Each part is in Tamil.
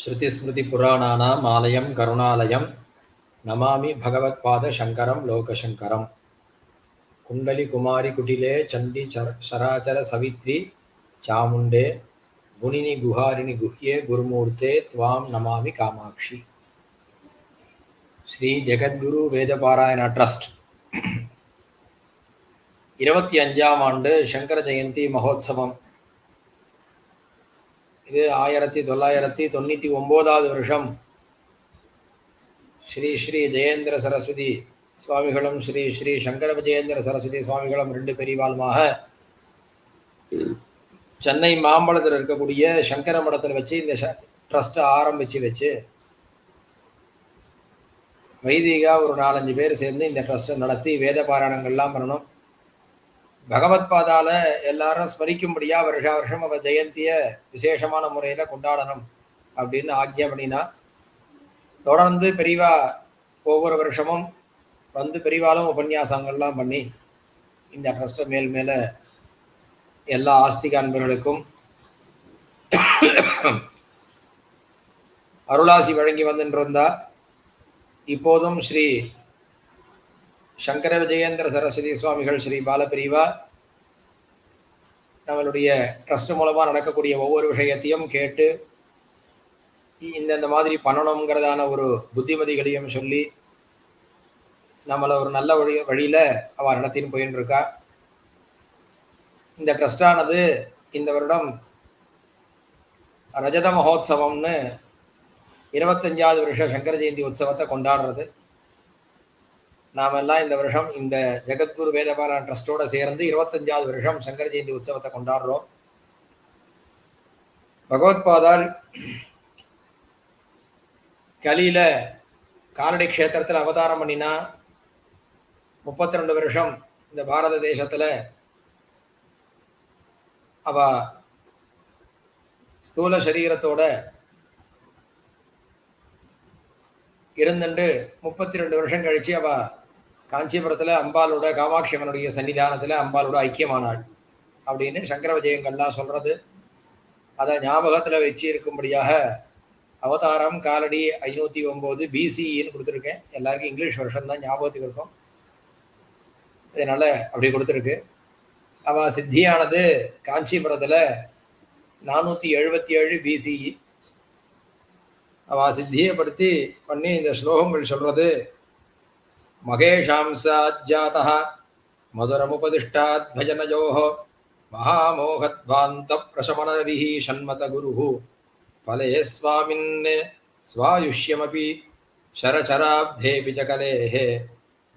ஸ்ருதிஸ்மிருதிபுராணானாம் ஆலயம் கருணாலயம். நமாமி பகவத்பாத சங்கரம் லோகசங்கரம். குண்டலி குமாரி குட்டிலே சண்டி சராச்சர சவித்ரி சாமுண்டே. குணினி குஹாரிணி குஹ்யே குருமூர்த்தே துவாம் நமாமி காமாட்சி. ஸ்ரீ ஜெகத்குரு வேதபாராயண ட்ரஸ்ட். இருபத்தி அஞ்சாம் ஆண்டு சங்கர ஜெயந்தி மகோத்சவம். இது ஆயிரத்தி தொள்ளாயிரத்தி தொண்ணூற்றி ஒம்போதாவது வருஷம். ஸ்ரீ ஸ்ரீ ஜெயேந்திர சரஸ்வதி சுவாமிகளும் ஸ்ரீ ஸ்ரீ சங்கர விஜயேந்திர சரஸ்வதி சுவாமிகளும் ரெண்டு பெரியவாளுமாக சென்னை மாம்பழத்தில் இருக்கக்கூடிய சங்கர மடத்தில் வச்சு இந்த ட்ரஸ்ட்டை ஆரம்பித்து வச்சு வைதிகா ஒரு நாலஞ்சு பேர் சேர்ந்து இந்த ட்ரஸ்ட்டை நடத்தி வேத பாராயணங்கள்லாம் பண்ணணும். பகவத் பாதால எல்லாரும் ஸ்மரிக்கும்படியா வருஷா வருஷம் அவ ஜெயந்திய விசேஷமான முறையில கொண்டாடணும் அப்படின்னு ஆக்ஞா பண்ணினா. தொடர்ந்து பெரிவா ஒவ்வொரு வருஷமும் வந்து பெரிவாலும் உபன்யாசங்கள்லாம் பண்ணி இந்த ட்ரஸ்ட்டை மேல் மேல எல்லா ஆஸ்திக அன்பர்களுக்கும் அருளாசி வழங்கி வந்துருந்தா இப்போதும் ஸ்ரீ சங்கர விஜயேந்திர சரஸ்வதி சுவாமிகள் ஸ்ரீ பாலபிரிவா நம்மளுடைய ட்ரஸ்ட் மூலமாக நடக்கக்கூடிய ஒவ்வொரு விஷயத்தையும் கேட்டு இந்தந்த மாதிரி பண்ணணுங்கிறதான ஒரு புத்திமதிகளையும் சொல்லி நம்மளை ஒரு நல்ல வழி வழியில் அவள் நடத்தின்னு போயின்னு இருக்கா இந்த ட்ரஸ்டானது இந்த வருடம் ரஜத மகோத்சவம்னு இருபத்தஞ்சாவது வருஷம் சங்கர ஜெயந்தி உற்சவத்தை கொண்டாடுறது. நாமெல்லாம் இந்த வருஷம் இந்த ஜெகத்குரு வேதபாராயண ட்ரஸ்டோட சேர்ந்து இருபத்தஞ்சாவது வருஷம் சங்கர ஜெயந்தி உற்சவத்தை கொண்டாடுறோம். பகவத்பாதால் கலியில காலடி க்ஷேத்திரத்தில் அவதாரம் பண்ணினா முப்பத்தி ரெண்டு வருஷம் இந்த பாரத தேசத்தில் அவ ஸ்தூல சரீரத்தோட இருந்துட்டு முப்பத்தி ரெண்டு வருஷம் கழிச்சு அவள் காஞ்சிபுரத்தில் அம்பாலோட காமாட்சி அம்மனுடைய சன்னிதானத்தில் அம்பாலோட ஐக்கியமானாள் அப்படின்னு சங்கர விஜயங்கள்லாம் சொல்கிறது அதை ஞாபகத்தில் வச்சு இருக்கும்படியாக அவதாரம் காலடி ஐநூற்றி ஒம்பது பிசிஇன்னு கொடுத்துருக்கேன். எல்லாருக்கும் இங்கிலீஷ் வருஷம் தான் ஞாபகத்துக்கு இருக்கும். இதனால் அப்படி கொடுத்துருக்கு. அவள் சித்தியானது காஞ்சிபுரத்தில் நானூற்றி எழுபத்தி ஏழு பிசிஇ அவள் சித்தியை படுத்தி பண்ணி இந்த ஸ்லோகங்கள் சொல்கிறது மகேஷாம்சாஜாத மதுரமுபதிஷ்டாத் பஜனஜோ மகாமோகத்வாந்த பிரசமனவிஹி சண்மத குரு பலே ஸ்வாமின் ஸ்வாயுஷ்யமபி शरचराब्धेऽपि च कलेः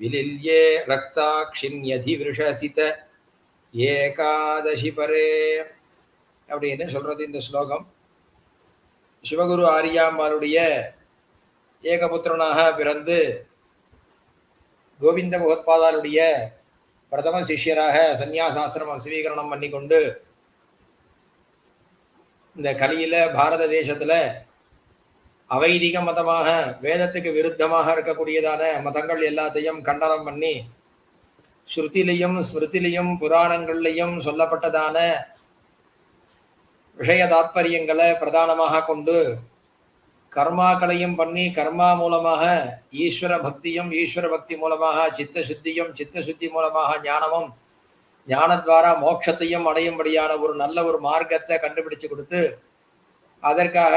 विलिल्ये रक्ताक्षिण्यधिवृषसित ஏகாதசி பரே அப்படின்னு சொல்றது இந்த ஸ்லோகம் சிவகுரு ஆரியாம்பாளுடைய ஏகபுத்திரனாக பிறந்து கோவிந்த பகவத்பாதாருடைய பிரதம சிஷ்யராக சந்நியாசாசிரமம் சுவீகரணம் பண்ணி கொண்டு இந்த கலியில பாரத தேசத்துல அவைதிக மதமாக வேதத்துக்கு விருத்தமாக இருக்கக்கூடியதான மதங்கள் எல்லாத்தையும் கண்டனம் பண்ணி ஸ்ருதிலையும் ஸ்மிருதிலையும் புராணங்கள்லையும் சொல்லப்பட்டதான விஷய தாத்பரியங்களை பிரதானமாக கொண்டு கர்மாக்களையும் பண்ணி கர்மா மூலமாக ஈஸ்வர பக்தியும் ஈஸ்வர பக்தி மூலமாக சித்த சுத்தியும் சித்த சுத்தி மூலமாக ஞானமும் ஞானத்வாரா மோட்சத்தையும் அடையும்படியான ஒரு நல்ல ஒரு மார்க்கத்தை கண்டுபிடிச்சு கொடுத்து அதற்காக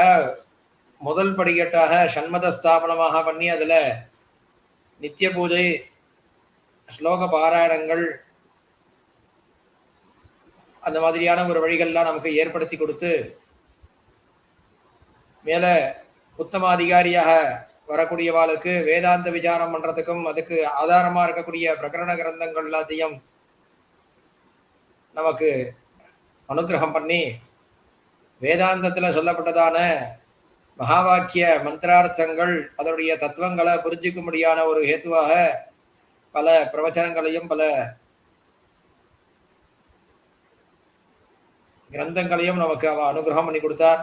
முதல் படிக்கட்டாக சண்மத ஸ்தாபனமாக பண்ணி அதில் நித்திய பூஜை ஸ்லோக பாராயணங்கள் அந்த மாதிரியான ஒரு வழிகள்லாம் நமக்கு ஏற்படுத்தி கொடுத்து மேலே உத்தம அதிகாரியாக வரக்கூடியவாளுக்கு வேதாந்த விசாரம் பண்றதுக்கும் அதுக்கு ஆதாரமா இருக்கக்கூடிய பிரகரண கிரந்தங்கள் எல்லாத்தையும் நமக்கு அனுகிரகம் பண்ணி வேதாந்தத்துல சொல்லப்பட்டதான மகாவாக்கிய மந்திரார்த்தங்கள் அதனுடைய தத்துவங்களை புரிஞ்சிக்கும்படியான ஒரு ஹேத்துவாக பல பிரவச்சனங்களையும் பல கிரந்தங்களையும் நமக்கு அவன் அனுகிரகம் பண்ணி கொடுத்தார்.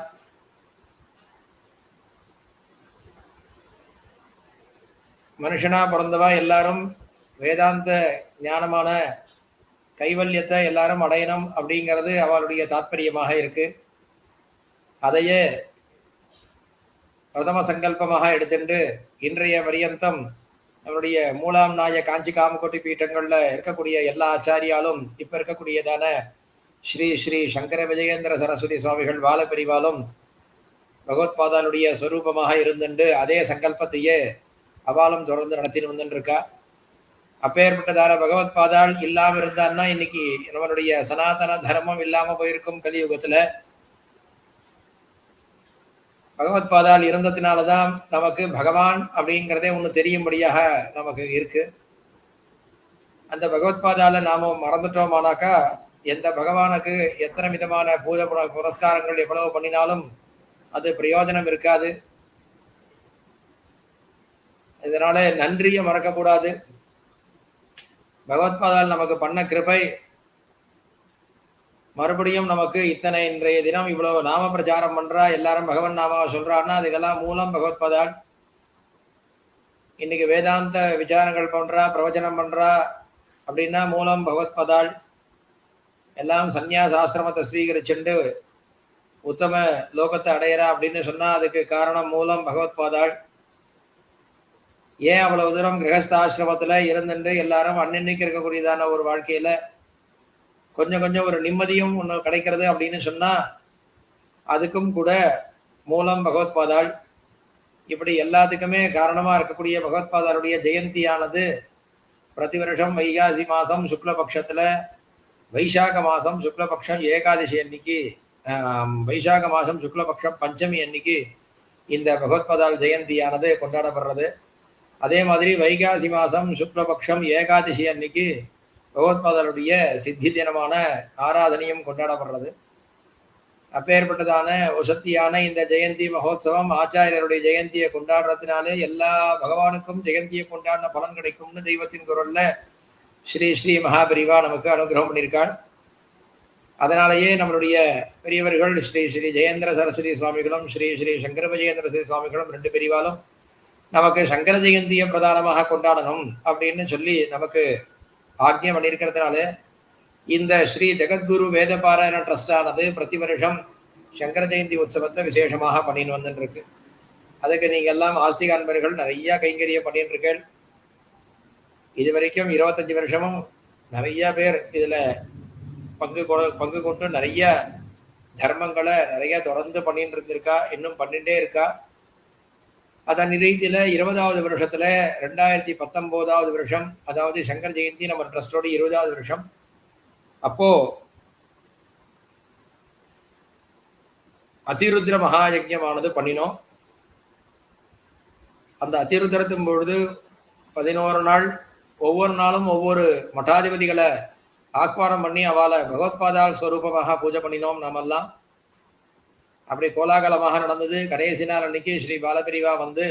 மனுஷனா பிறந்தவா எல்லாரும் வேதாந்த ஞானமான கைவல்யத்தை எல்லாரும் அடையணும் அப்படிங்கிறது அவளுடைய தாற்பயமாக இருக்கு. அதையே பிரதம சங்கல்பமாக எடுத்துட்டு இன்றைய பரியந்தம் நம்மளுடைய மூலாம் நாய காஞ்சி காமக்கோட்டி பீட்டங்களில் இருக்கக்கூடிய எல்லா ஆச்சாரியாலும் இப்போ இருக்கக்கூடியதான ஸ்ரீ ஸ்ரீ சங்கர விஜயேந்திர சரஸ்வதி சுவாமிகள் வாழப்பெரிவாலும் பகவத்பாதாளுடைய ஸ்வரூபமாக இருந்துண்டு அதே சங்கல்பத்தையே அபாலம் தொடர்ந்து நடத்தின்னு வந்துட்டு இருக்கா பகவத் பாதால் இல்லாமல் இருந்தான்னா இன்னைக்கு நம்மளுடைய சனாதன தர்மம் இல்லாமல் போயிருக்கும் கலியுகத்தில். பகவத் பாதால் பகவத்பாதால் இருந்ததுனாலதான் நமக்கு பகவான் அப்படிங்கிறதே ஒன்று தெரியும்படியாக நமக்கு இருக்கு. அந்த பகவத் பாதால நாம மறந்துட்டோமானாக்கா எந்த பகவானுக்கு எத்தனை விதமான பூஜை புனஸ்காரங்கள் புரஸ்காரங்கள் எவ்வளவு பண்ணினாலும் அது பிரயோஜனம் இருக்காது. இதனால நன்றியை மறக்கக்கூடாது. பகவத்பாதால் நமக்கு பண்ண கிருபை. மறுபடியும் நமக்கு இத்தனை இன்றைய தினம் இவ்வளவு நாம பிரச்சாரம் பண்றா எல்லாரும் பகவன் நாமாவை சொல்றான்னா இதெல்லாம் மூலம் பகவத்பாதால் இன்னைக்கு வேதாந்த விசாரங்கள் பண்றா பிரவச்சனம் பண்றா அப்படின்னா மூலம் பகவத்பாதால் எல்லாம் சந்நியாச ஆசிரமத்தை ஸ்வீகரிச்சுண்டு உத்தம லோகத்தை அடையிறா அப்படின்னு சொன்னா அதுக்கு காரணம் மூலம் பகவத்பாதாள் ஏன் அவ்வளவு தூரம் கிரகஸ்தாசிரமத்தில் இருந்துட்டு எல்லாரும் அன்னன்னைக்கு இருக்கக்கூடியதான ஒரு வாழ்க்கையில கொஞ்சம் கொஞ்சம் ஒரு நிம்மதியும் ஒன்று கிடைக்கிறது அப்படின்னு சொன்னால் அதுக்கும் கூட மூலம் பகவத்பாதாள். இப்படி எல்லாத்துக்குமே காரணமாக இருக்கக்கூடிய பகவத்பாதாருடைய ஜெயந்தியானது பிரதி வருஷம் வைகாசி மாதம் சுக்லபக்ஷத்தில் வைசாக மாதம் சுக்லபக்ஷம் ஏகாதசி அன்னைக்கு வைசாக மாதம் சுக்லபக்ஷம் பஞ்சமி அன்னைக்கு இந்த பகவத்பாதாள் ஜெயந்தியானது கொண்டாடப்படுறது. அதே மாதிரி வைகாசி மாதம் சுக்லபக்ஷம் ஏகாதசி அன்னைக்கு பகவத்பாதருடைய சித்தி தினமான ஆராதனையும் கொண்டாடப்படுறது. அப்பேற்பட்டதான வசத்தியான இந்த ஜெயந்தி மகோத்சவம் ஆச்சாரியருடைய ஜெயந்தியை கொண்டாடுறதுனாலே எல்லா பகவானுக்கும் ஜெயந்தியை கொண்டாடின பலன் கிடைக்கும்னு தெய்வத்தின் குரல்ல ஸ்ரீ ஸ்ரீ மகாபிரிவா நமக்கு அனுகிரகம் பண்ணியிருக்காள். அதனாலேயே நம்மளுடைய பெரியவர்கள் ஸ்ரீ ஸ்ரீ ஜெயேந்திர சரஸ்வதி சுவாமிகளும் ஸ்ரீ ஸ்ரீ சங்கர விஜயேந்திர சரஸ்வதி சுவாமிகளும் ரெண்டு பெரியவாலும் நமக்கு சங்கர ஜெயந்தியை பிரதானமாக கொண்டாடணும் அப்படின்னு சொல்லி நமக்கு ஆக்கியம் பண்ணியிருக்கிறதுனால இந்த ஸ்ரீ ஜெகத்குரு வேத பாராயண ட்ரஸ்டானது பிரதி வருஷம் சங்கர ஜெயந்தி உற்சவத்தை விசேஷமாக பண்ணின்னு வந்துட்டுருக்கு. அதுக்கு நீங்கள் எல்லாம் ஆஸ்திக அன்பர்கள் நிறையா கைங்கரிய பண்ணிட்டு இருக்கேன் இது வரைக்கும் இருபத்தஞ்சி வருஷமும் நிறைய பேர் இதில் பங்கு கொ- பங்கு கொண்டு நிறைய தர்மங்களை நிறைய தொடர்ந்து பண்ணிட்டு இருந்திருக்கா இன்னும் பண்ணிகிட்டே இருக்கா. அதன் ரீதியில இருபதாவது வருஷத்துல ரெண்டாயிரத்தி பத்தொம்போதாவது வருஷம் அதாவது சங்கர் ஜெயந்தி நம்ம ட்ரஸ்டோட இருபதாவது வருஷம். அப்போ அதிருத்ர மகாயஜமானது பண்ணினோம். அந்த அதிருத்திரத்தின் பொழுது பதினோரு நாள் ஒவ்வொரு நாளும் ஒவ்வொரு மட்டாதிபதிகளை ஆக்வாரம் பண்ணி அவளை பகவத்பாதால் ஸ்வரூபமாக பூஜை பண்ணினோம் நாமெல்லாம். அப்படி கோலாகலமாக நடந்தது. கடைசி நாள் அன்னைக்கு ஸ்ரீ பாலபிரிவா வந்து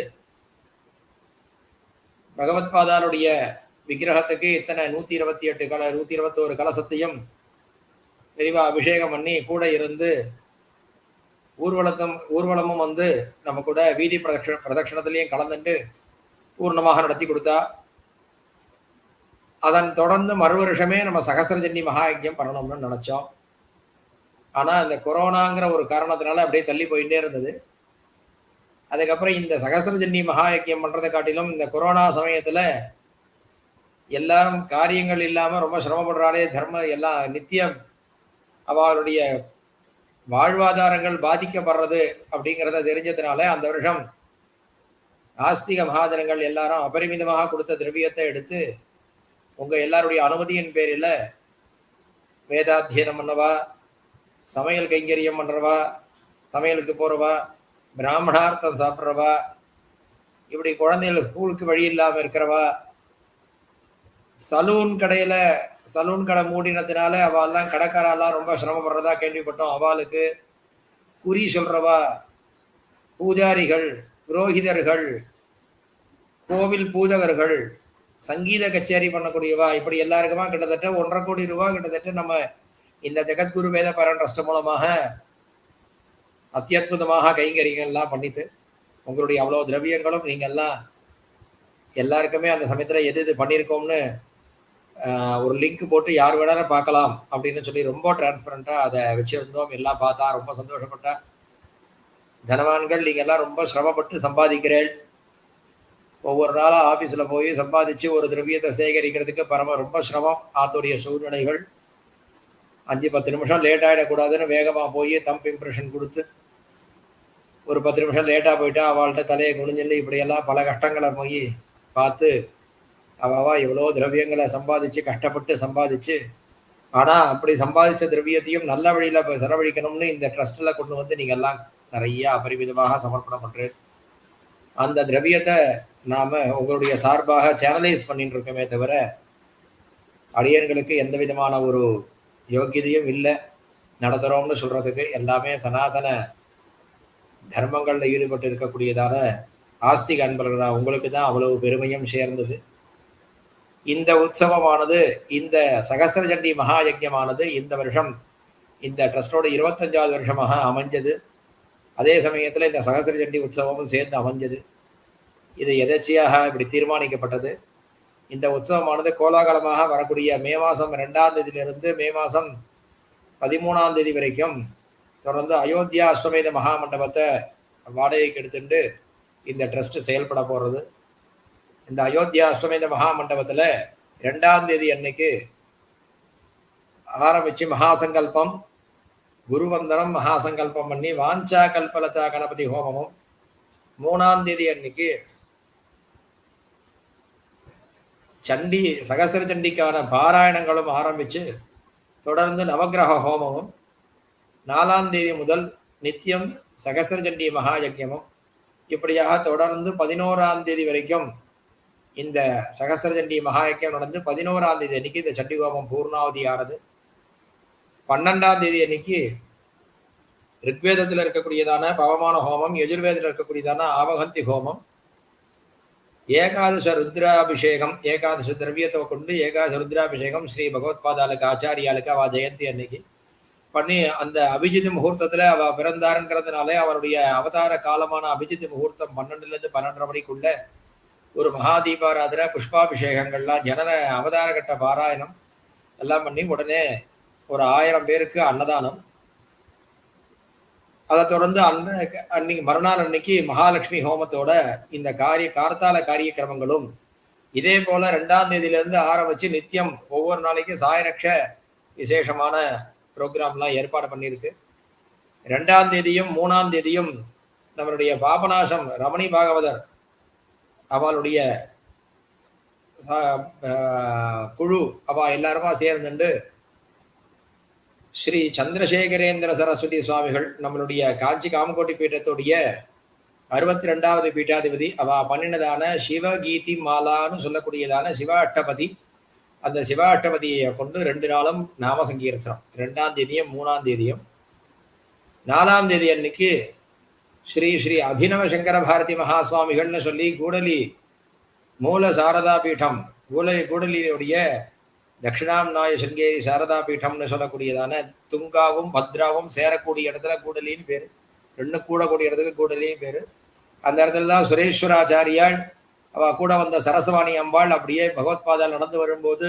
பகவத்பாதாருடைய விக்கிரகத்துக்கு இத்தனை நூத்தி இருபத்தி எட்டு கல நூத்தி இருபத்தோரு கலசத்தையும் பெரிவா அபிஷேகம் பண்ணி கூட இருந்து ஊர்வலத்தும் ஊர்வலமும் வந்து நம்ம கூட வீதி பிரதட்ச பிரதட்சணத்திலையும் கலந்துட்டு பூர்ணமாக நடத்தி கொடுத்தா. அதன் தொடர்ந்து மறு வருஷமே நம்ம சகசரஜன்னி மகாயஜம் பண்ணணும்னு நினைச்சோம். ஆனால் இந்த கொரோனாங்கிற ஒரு காரணத்தினால அப்படியே தள்ளி போயிட்டே இருந்தது. அதுக்கப்புறம் இந்த சகசரஜன்னி யக்கியம் பண்ணுறதை காட்டிலும் இந்த கொரோனா சமயத்தில் எல்லாரும் காரியங்கள் இல்லாமல் ரொம்ப சிரமப்படுறாளே தர்ம எல்லாம் நித்தியம் அவளுடைய வாழ்வாதாரங்கள் பாதிக்கப்படுறது அப்படிங்கிறத தெரிஞ்சதுனால அந்த வருஷம் ஆஸ்திக மகாஜனங்கள் எல்லாரும் அபரிமிதமாக கொடுத்த திரவியத்தை எடுத்து உங்கள் எல்லாருடைய அனுமதியின் பேரில் வேதாத்தியனம் பண்ணவா சமையல் கைங்கரியம் பண்ணுறவா சமையலுக்கு போகிறவா பிராமணார்த்தம் சாப்பிட்றவா இப்படி குழந்தைகள் ஸ்கூலுக்கு வழி இல்லாமல் இருக்கிறவா சலூன் கடையில் சலூன் கடை மூடினதுனால அவெல்லாம் கடைக்காரெல்லாம் ரொம்ப சிரமப்படுறதா கேள்விப்பட்டோம் அவளுக்கு. குறி சொல்கிறவா பூஜாரிகள் புரோகிதர்கள் கோவில் பூஜகர்கள் சங்கீத கச்சேரி பண்ணக்கூடியவா இப்படி எல்லாருக்குமா கிட்டத்தட்ட ஒன்றரை கோடி ரூபா கிட்டத்தட்ட நம்ம இந்த ஜெகத்குரு வேத பரன் ட்ரஸ்ட் மூலமாக அத்தியுதமாக கைங்கரியங்கள்லாம் பண்ணிட்டு உங்களுடைய அவ்வளோ திரவியங்களும் நீங்கள் எல்லாம் எல்லாருக்குமே அந்த சமயத்தில் எது எது பண்ணியிருக்கோம்னு ஒரு லிங்க் போட்டு யார் வேணாலும் பார்க்கலாம் அப்படின்னு சொல்லி ரொம்ப டிரான்ஸ்பரண்ட்டாக அதை வச்சுருந்தோம். எல்லாம் பார்த்தா ரொம்ப சந்தோஷப்பட்டேன். தனவான்கள் நீங்கள்லாம் ரொம்ப சிரமப்பட்டு சம்பாதிக்கிறேன் ஒவ்வொரு நாளும் ஆஃபீஸில் போய் சம்பாதிச்சு ஒரு திரவியத்தை சேகரிக்கிறதுக்கு பரம ரொம்ப சிரமம். ஆத்துடைய சூழ்நிலைகள். அஞ்சு பத்து நிமிஷம் லேட் ஆகிடக்கூடாதுன்னு வேகமாக போய் தம்ப் இம்ப்ரெஷன் கொடுத்து ஒரு பத்து நிமிஷம் லேட்டாக போயிட்டா அவள்கிட்ட தலையை குனிஞ்சின்னு இப்படியெல்லாம் பல கஷ்டங்களை போய் பார்த்து அவவா எவ்வளோ திரவியங்களை சம்பாதிச்சு கஷ்டப்பட்டு சம்பாதிச்சு ஆனால் அப்படி சம்பாதிச்ச திரவியத்தையும் நல்ல வழியில் இப்போ செலவழிக்கணும்னு இந்த ட்ரஸ்ட்டில் கொண்டு வந்து நீங்கள் எல்லாம் நிறைய அபரிமிதமாக சமர்ப்பணம் பண்ணுறேன் அந்த திரவியத்தை நாம் உங்களுடைய சார்பாக சேனலைஸ் பண்ணிட்டு இருக்கோமே தவிர அடியன்களுக்கு எந்த விதமான ஒரு யோக்கியதையும் இல்லை நடத்துகிறோம்னு சொல்கிறதுக்கு எல்லாமே சனாதன தர்மங்களில் ஈடுபட்டு இருக்கக்கூடியதான ஆஸ்திக அன்பர்களாக உங்களுக்கு தான் அவ்வளவு பெருமையும் சேர்ந்தது. இந்த உற்சவமானது இந்த சகசிரஜண்டி மகா யஜ்யமானது இந்த வருஷம் இந்த ட்ரஸ்டோட இருபத்தஞ்சாவது வருஷமாக அமைஞ்சது. அதே சமயத்தில் இந்த சகசிரஜண்டி உற்சவமும் சேர்ந்து அமைஞ்சது. இது எதேச்சியாக இப்படி தீர்மானிக்கப்பட்டது? இந்த உற்சவமானது கோலாகலமாக வரக்கூடிய மே மாதம் ரெண்டாம் தேதியிலிருந்து மே மாதம் பதிமூணாம் தேதி வரைக்கும் தொடர்ந்து அயோத்தியா அஸ்வமேத மகா மண்டபத்தை வாடகைக்கு எடுத்துட்டு இந்த ட்ரஸ்ட் செயல்பட போகிறது இந்த அயோத்தியா அஸ்வமேத மகாமண்டபத்தில் ரெண்டாம் தேதி அன்னைக்கு ஆரம்பிச்சு மகாசங்கல்பம் குருவந்தனம் மகாசங்கல்பம் பண்ணி வாஞ்சா கல்பலதா கணபதி ஹோமமும் மூணாம் தேதி அன்னைக்கு சண்டி சகசர சண்டிக்கான பாராயணங்களும் ஆரம்பித்து தொடர்ந்து நவகிரக ஹோமமும் நாலாம் தேதி முதல் நித்தியம் சகசரஜண்டி சண்டி யஜ்யமும் இப்படியாக தொடர்ந்து பதினோராம் தேதி வரைக்கும் இந்த சகசரஜண்டி சண்டி மகாயக்கியம் நடந்து பதினோராம் தேதி அன்னைக்கு இந்த சண்டி ஹோமம் பூர்ணாவதி ஆனது பன்னெண்டாம் தேதி அன்னைக்கு ரிக்வேதத்தில் இருக்கக்கூடியதான பவமான ஹோமம் எஜுர்வேதத்தில் இருக்கக்கூடியதான ஆவகந்தி ஹோமம் ஏகாதச ருத்ராபிஷேகம் ஏகாதச திரவியத்தை கொண்டு ஏகாதச ருத்ராபிஷேகம் ஸ்ரீ பகவத்பாதாளுக்கு ஆச்சாரியாளுக்கு அவள் ஜெயந்தி அன்னைக்கு. பண்ணி அந்த அபிஜித் முகூர்த்தத்தில் அவ பிறந்தாருங்கிறதுனாலே அவருடைய அவதார காலமான அபிஜித் முகூர்த்தம் பன்னெண்டுலேருந்து பன்னெண்டரை மணிக்குள்ள ஒரு மகாதீபாராதனை புஷ்பாபிஷேகங்கள்லாம் ஜனன அவதார கட்ட பாராயணம் எல்லாம் பண்ணி உடனே ஒரு ஆயிரம் பேருக்கு அன்னதானம். அதை தொடர்ந்து அன்னைக்கு அன்னைக்கு மறுநாள் அன்னைக்கு மகாலட்சுமி ஹோமத்தோட இந்த காரிய கார்த்தால காரியக்கிரமங்களும் இதே போல ரெண்டாம் தேதியிலேருந்து ஆரம்பிச்சு நித்தியம் ஒவ்வொரு நாளைக்கும் சாயரக்ஷ விசேஷமான ப்ரோக்ராம்லாம் ஏற்பாடு பண்ணியிருக்கு. ரெண்டாம் தேதியும் மூணாம் தேதியும் நம்மளுடைய பாபநாசம் ரமணி பாகவதர் அவளுடைய குழு அவ எல்லாருமா சேர்ந்துண்டு ஸ்ரீ சந்திரசேகரேந்திர சரஸ்வதி சுவாமிகள் நம்மளுடைய காஞ்சி காமகோட்டி பீட்டத்துடைய அறுபத்தி ரெண்டாவது பீட்டாதிபதி. அவ பண்ணினதான சிவகீதி மாலான்னு சொல்லக்கூடியதான சிவ அட்டபதி அந்த சிவ அட்டபதியை கொண்டு ரெண்டு நாளும் நாம சங்கீர்த்தனம் ரெண்டாம் தேதியும் மூணாம் தேதியும். நாலாம் தேதி அன்னைக்கு ஸ்ரீ ஸ்ரீ அபினவ சங்கர பாரதி மகாசுவாமிகள்னு சொல்லி கூடலி மூல சாரதா பீடம் கூடலி கூடலியுடைய தட்சிணாம்நாய சிருங்கேரி சாரதா பீட்டம்னு சொல்லக்கூடியதான துங்காவும் பத்ராவும் சேரக்கூடிய இடத்துல கூடலின்னு பேர். ரெண்டு கூடக்கூடிய இடத்துக்கு கூடலின்னு பேர். அந்த இடத்துல தான் சுரேஸ்வராச்சாரியாள் அவ கூட வந்த சரசவாணி அம்பாள் அப்படியே பகவத்பாதால் நடந்து வரும்போது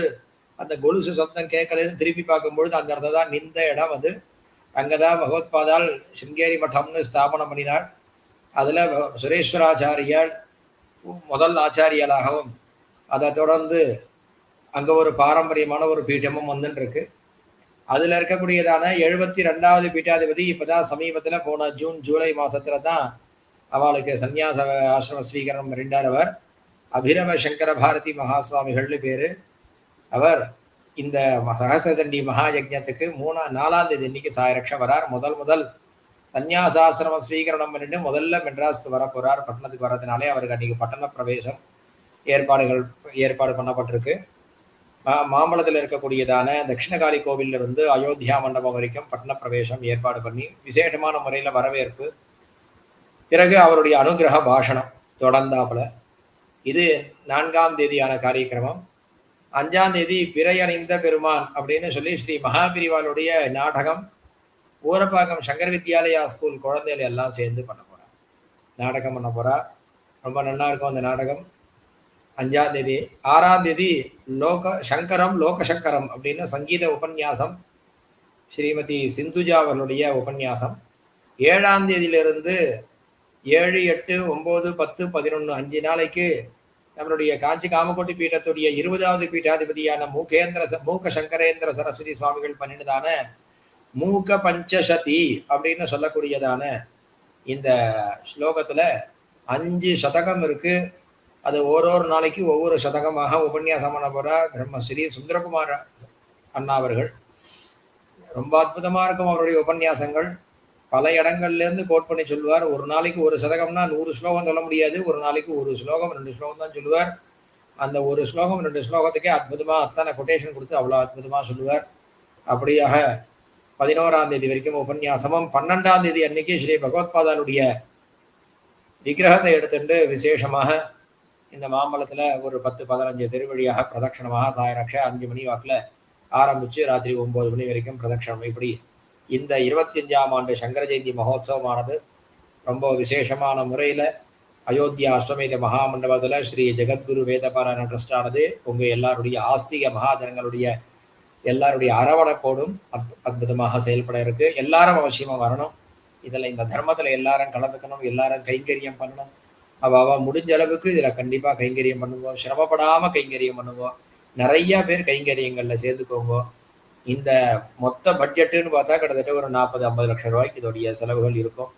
அந்த கொலுசு சத்தம் கேட்கலன்னு திருப்பி பார்க்கும்பொழுது அந்த இடத்துல தான் நின்ற இடம் அது. அங்கே தான் பகவத்பாதால் சிங்கேரி மட்டம்னு ஸ்தாபனம் பண்ணினாள். அதில் சுரேஸ்வராச்சாரியால் முதல் ஆச்சாரியாலாகவும் அதை தொடர்ந்து அங்கே ஒரு பாரம்பரியமான ஒரு பீட்டமும் வந்துட்டு இருக்கு அதில் இருக்கக்கூடியதான எழுபத்தி ரெண்டாவது பீட்டாதிபதி இப்போ தான் சமீபத்தில் போன ஜூன் ஜூலை மாதத்துல தான் அவளுக்கு சந்நியாச ஆசிரம ஸ்வீகரணம் ரெண்டார் அவர். அபிரம சங்கர பாரதி மகாசுவாமிகள்னு பேர். அவர் இந்த சகசிரதண்டி மகாயஜத்துக்கு மூணா நாலாம் தேதி இன்னைக்கு சாயரட்சம் வரார். முதல் முதல் சந்நியாசாசிரமம் ஸ்வீகரணம் பண்ணிட்டு முதல்ல மெட்ராஸ்க்கு வர போகிறார் பட்டணத்துக்கு வர்றதுனாலே அவருக்கு அன்றைக்கி பட்டண பிரவேசம் ஏற்பாடுகள் ஏற்பாடு பண்ணப்பட்டிருக்கு. மாம்பழத்தில் இருக்கக்கூடியதான தட்சிணகாளி கோவிலில் இருந்து அயோத்தியா மண்டபம் வரைக்கும் பட்டண பிரவேசம் ஏற்பாடு பண்ணி விசேஷமான முறையில் வரவேற்பு. பிறகு அவருடைய அனுகிரக பாஷணம் தொடர்ந்தாப்புல. இது நான்காம் தேதியான காரியக்கிரமம். அஞ்சாம் தேதி பிறையணிந்த பெருமான் அப்படின்னு சொல்லி ஸ்ரீ மகாபிரிவாளுடைய நாடகம் ஊரப்பாக்கம் சங்கர் வித்யாலயா ஸ்கூல் குழந்தைகள் எல்லாம் சேர்ந்து பண்ண போகிறார் நாடகம் பண்ண போகிறா ரொம்ப நல்லா இருக்கும் அந்த நாடகம். அஞ்சாம் தேதி ஆறாம் தேதி லோக சங்கரம் லோகசங்கரம் அப்படின்னு சங்கீத உபன்யாசம் ஸ்ரீமதி சிந்துஜா அவர்களுடைய உபன்யாசம். ஏழாம் தேதியிலிருந்து ஏழு எட்டு ஒம்பது பத்து பதினொன்று அஞ்சு நாளைக்கு நம்மளுடைய காஞ்சி காமக்கோட்டி பீட்டத்துடைய இருபதாவது பீட்டாதிபதியான மூகேந்திர மூக சங்கரேந்திர சரஸ்வதி சுவாமிகள் பண்ணினதான மூக பஞ்சசதி அப்படின்னு சொல்லக்கூடியதான இந்த ஸ்லோகத்தில் அஞ்சு சதகம் இருக்குது அது ஓரொரு நாளைக்கு ஒவ்வொரு சதகமாக உபன்யாசம் பண்ண போற பிரம்மஸ்ரீ சுந்தரகுமார் அண்ணா அவர்கள். ரொம்ப அற்புதமாக இருக்கும் அவருடைய உபன்யாசங்கள். பல இடங்கள்லேருந்து கோட் பண்ணி சொல்லுவார். ஒரு நாளைக்கு ஒரு சதகம்னா நூறு ஸ்லோகம் சொல்ல முடியாது. ஒரு நாளைக்கு ஒரு ஸ்லோகம் ரெண்டு ஸ்லோகம் தான் சொல்லுவார். அந்த ஒரு ஸ்லோகம் ரெண்டு ஸ்லோகத்துக்கே அற்புதமாக அத்தனை கொட்டேஷன் கொடுத்து அவ்வளோ அற்புதமாக சொல்லுவார். அப்படியாக பதினோராம் தேதி வரைக்கும் உபன்யாசமும் பன்னெண்டாம் தேதி அன்னைக்கு ஸ்ரீ பகவத்பாதானுடைய விக்கிரகத்தை எடுத்துட்டு விசேஷமாக இந்த மாம்பழத்தில் ஒரு பத்து பதினஞ்சு திருவழியாக பிரதட்சணமாக சாயரக்ஷ அஞ்சு மணி வாக்கில் ஆரம்பித்து ராத்திரி ஒம்பது மணி வரைக்கும் பிரதட்சணம். இப்படி இந்த இருபத்தி அஞ்சாம் ஆண்டு சங்கர ஜெயந்தி மகோத்சவமானது ரொம்ப விசேஷமான முறையில் அயோத்தியா அஸ்வமேத மகாமண்டபத்தில் ஸ்ரீ ஜெகத்குரு வேதபாராயண ட்ரஸ்டானது உங்கள் எல்லாருடைய ஆஸ்திக மகாஜனங்களுடைய எல்லாருடைய அரவணைப்போடும் அத் அற்புதமாக செயல்பட இருக்கு. எல்லாரும் அவசியமாக வரணும். இதில் இந்த தர்மத்தில் எல்லாரும் கலந்துக்கணும் எல்லாரும் கைங்கரியம் பண்ணணும். அவள் அவள் முடிஞ்ச அளவுக்கு இதில் கண்டிப்பாக கைங்கரியம் பண்ணுவோம் சிரமப்படாமல் கைங்கரியம் பண்ணுவோம் நிறையா பேர் கைங்கரியங்களில் சேர்ந்துக்கோங்க. இந்த மொத்த பட்ஜெட்டுன்னு பார்த்தா கிட்டத்தட்ட ஒரு நாற்பது ஐம்பது லட்சம் ரூபாய்க்கு இதோடைய செலவுகள் இருக்கும்.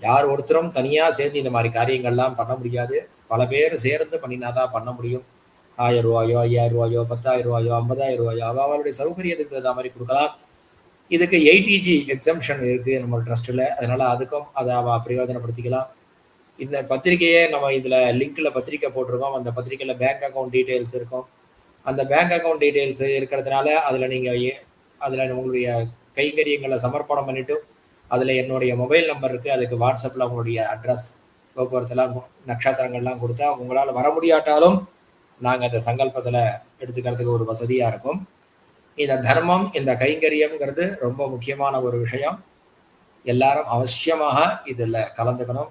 யார் ஒருத்தரும் தனியாக சேர்ந்து இந்த மாதிரி காரியங்கள்லாம் பண்ண முடியாது. பல பேர் சேர்ந்து பண்ணினா தான் பண்ண முடியும். ஆயிரம் ரூபாயோ ஐயாயிரம் ரூபாயோ பத்தாயிரம் ரூபாயோ ஐம்பதாயிரம் ரூபாயோ அவ அவளுடைய சௌகரியத்துக்கு தகுந்த மாதிரி கொடுக்கலாம். இதுக்கு எயிட்டிஜி எக்ஸம்ஷன் இருக்குது நம்ம ட்ரஸ்ட்டில் அதனால் அதுக்கும் அதை அவள் பிரயோஜனப்படுத்திக்கலாம். இந்த பத்திரிக்கையே நம்ம இதில் லிங்க்கில் பத்திரிக்கை போட்டிருக்கோம். அந்த பத்திரிக்கையில் பேங்க் அக்கௌண்ட் டீட்டெயில்ஸ் இருக்கும். அந்த பேங்க் அக்கௌண்ட் டீட்டெயில்ஸ் இருக்கிறதுனால அதில் நீங்கள் அதில் உங்களுடைய கைங்கரியங்களை சமர்ப்பணம் பண்ணிவிட்டு அதில் என்னுடைய மொபைல் நம்பர் இருக்குது அதுக்கு வாட்ஸ்அப்பில் உங்களுடைய அட்ரஸ் போக்குவரத்துலாம் நட்சத்திரங்கள்லாம் கொடுத்தா உங்களால் வர முடியாட்டாலும் நாங்கள் அந்த சங்கல்பத்தில் எடுத்துக்கிறதுக்கு ஒரு வசதியாக இருக்கும். இந்த தர்மம் இந்த கைங்கரியம்ங்கிறது ரொம்ப முக்கியமான ஒரு விஷயம். எல்லாரும் அவசியமாக இதில் கலந்துக்கணும்.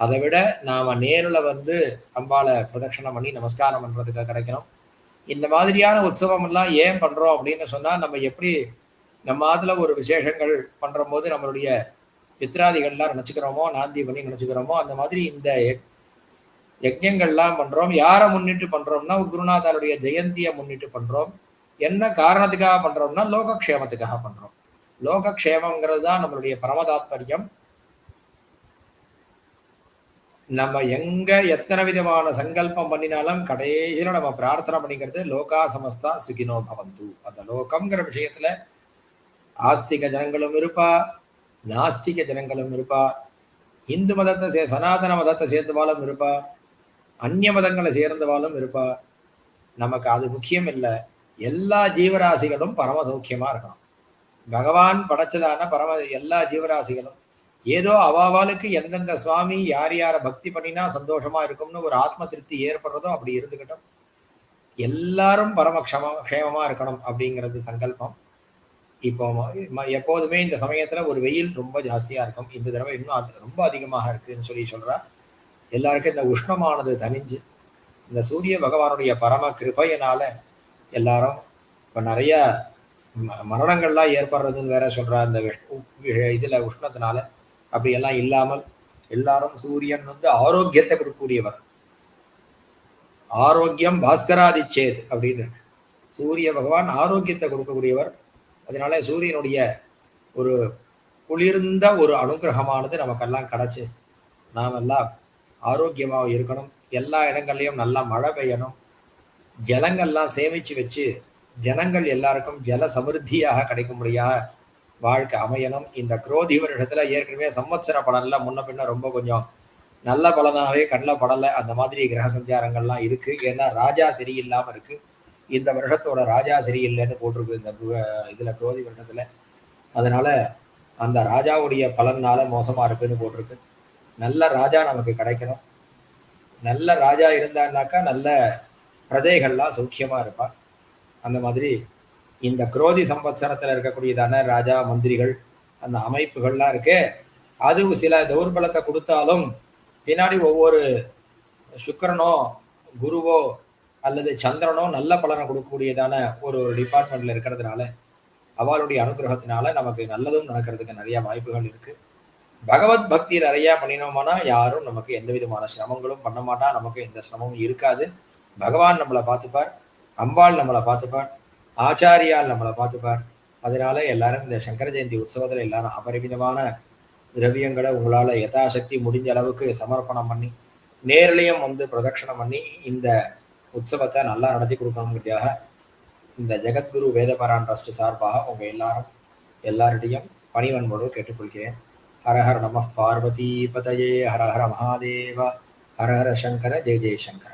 அதை விட நாம் நேரில் வந்து அம்பாளை பிரதட்சணம் பண்ணி நமஸ்காரம் பண்ணுறதுக்கு கிடைக்கணும். இந்த மாதிரியான உற்சவம் எல்லாம் ஏன் பண்றோம் அப்படின்னு சொன்னா நம்ம எப்படி நம்ம ஆத்துல ஒரு விசேஷங்கள் பண்ற போது நம்மளுடைய பித்ராதிகள்லாம் நினைச்சுக்கிறோமோ நாந்தி பண்ணி நினைச்சுக்கிறோமோ அந்த மாதிரி இந்த யஜ்யங்கள்லாம் பண்ணுறோம் பண்றோம். யாரை முன்னிட்டு பண்றோம்னா குருநாதருடைய ஜெயந்தியை முன்னிட்டு பண்றோம். என்ன காரணத்துக்காக பண்றோம்னா லோகக்ஷேமத்துக்காக பண்றோம். லோகக்ஷேமங்கிறது தான் நம்மளுடைய பரமதாத்பரியம். நம்ம எங்க எத்தனை விதமான சங்கல்பம் பண்ணினாலும் கடைசியில நம்ம பிரார்த்தனை பண்ணிக்கிறது லோகா சமஸ்தா சுகினோ பவந்து. அந்த லோகம்ங்கிற விஷயத்துல ஆஸ்திக ஜனங்களும் இருப்பா நாஸ்திக ஜனங்களும் இருப்பா இந்து மதத்தை சே சனாதன மதத்தை சேர்ந்தவாலும் இருப்பா அந்நிய மதங்களை சேர்ந்தவாலும் இருப்பா. நமக்கு அது முக்கியம் இல்லை. எல்லா ஜீவராசிகளும் பரம சௌக்கியமா இருக்கணும். பகவான் படைச்சதான பரம எல்லா ஜீவராசிகளும் ஏதோ அவாவாளுக்கு எந்தெந்த சுவாமி யார் யாரை பக்தி பண்ணினா சந்தோஷமா இருக்கும்னு ஒரு ஆத்ம திருப்தி ஏற்படுறதோ அப்படி இருந்துக்கட்டும் எல்லாரும் பரம க்ஷம க்ஷேமமா இருக்கணும் அப்படிங்கிறது சங்கல்பம். இப்போ ம- எப்போதுமே இந்த சமயத்துல ஒரு வெயில் ரொம்ப ஜாஸ்தியா இருக்கும். இந்த தடவை இன்னும் அது ரொம்ப அதிகமாக இருக்குன்னு சொல்லி சொல்றா. எல்லாருக்கும் இந்த உஷ்ணமானது தனிஞ்சு இந்த சூரிய பகவானுடைய பரம கிருபையினால எல்லாரும் இப்போ நிறைய ம- மரணங்கள்லாம் ஏற்படுறதுன்னு வேற சொல்றா. இந்த விஷ்- உ- இதுல உஷ்ணத்தினால. அப்படியெல்லாம் இல்லாமல் எல்லாரும் சூரியன் வந்து ஆரோக்கியத்தை கொடுக்கக்கூடியவர். ஆரோக்கியம் பாஸ்கராதிச்சேத் அப்படின்னு சூரிய பகவான் ஆரோக்கியத்தை கொடுக்கக்கூடியவர். அதனால சூரியனுடைய ஒரு குளிர்ந்த ஒரு அனுகிரகமானது நமக்கெல்லாம் கிடச்சி நாம் எல்லாம் ஆரோக்கியமாக இருக்கணும். எல்லா இடங்கள்லையும் நல்லா மழை பெய்யணும். ஜலங்கள்லாம் சேமிச்சு வச்சு ஜனங்கள் எல்லாருக்கும் ஜல சமிருத்தியாக கிடைக்கும்படியாக வாழ்க்கை அமையணும். இந்த குரோதி வருடத்துல ஏற்கனவே சம்வத்சர பலன்ல முன்ன பின்ன ரொம்ப கொஞ்சம் நல்ல பலனாகவே கண்ணில் படலை. அந்த மாதிரி கிரக சஞ்சாரங்கள்லாம் இருக்கு. ஏன்னா ராஜா சரியில்லாம இருக்கு. இந்த வருஷத்தோட ராஜா சரியில்லைன்னு போட்டிருக்கு இந்த கு- இதுல குரோதி வருடத்துல அதனால அந்த ராஜாவுடைய பலனால மோசமா இருக்குன்னு போட்டிருக்கு. நல்ல ராஜா நமக்கு கிடைக்கணும். நல்ல ராஜா இருந்தான்னாக்கா நல்ல பிரஜைகள்லாம் சௌக்கியமா இருப்பா. அந்த மாதிரி இந்த குரோதி சம்பத்சரத்துல இருக்கக்கூடியதான ராஜா மந்திரிகள் அந்த அமைப்புகள்லாம் இருக்கு. அது சில தௌர்பலத்தை கொடுத்தாலும் பின்னாடி ஒவ்வொரு சுக்கிரனோ குருவோ அல்லது சந்திரனோ நல்ல பலனை கொடுக்கக்கூடியதான ஒரு டிபார்ட்மெண்ட்ல இருக்கிறதுனால அவளுடைய அனுகிரகத்தினால நமக்கு நல்லதும் நடக்கிறதுக்கு நிறைய வாய்ப்புகள் இருக்கு. பகவத் பக்தி நிறைய பண்ணினோம்னா யாரும் நமக்கு எந்த விதமான சிரமங்களும் பண்ண மாட்டா. நமக்கு எந்த சிரமமும் இருக்காது. பகவான் நம்மளை பார்த்துப்பார். அம்பாள் நம்மளை பார்த்துப்பார். ஆச்சாரியால் நம்மளை பார்த்துப்பார் அதனால எல்லாரும் இந்த சங்கர ஜெயந்தி உற்சவத்தில் எல்லாரும் அபரிமிதமான திரவியங்களை உங்களால் யதாசக்தி முடிஞ்ச அளவுக்கு சமர்ப்பணம் பண்ணி நேர்லயும் வந்து பிரதட்சணம் பண்ணி இந்த உற்சவத்தை நல்லா நடத்தி கொடுக்கணுங்கிறதுக்காக இந்த ஜெகத்குரு வேதபாரான் ட்ரஸ்ட் சார்பாக உங்கள் எல்லாரும் எல்லாரிடையும் பணிவன்போடு கேட்டுக்கொள்கிறேன். ஹரஹர நம பார்வதி பதயே ஹரஹர மகாதேவ ஹரஹர சங்கர ஜெய ஜெயசங்கர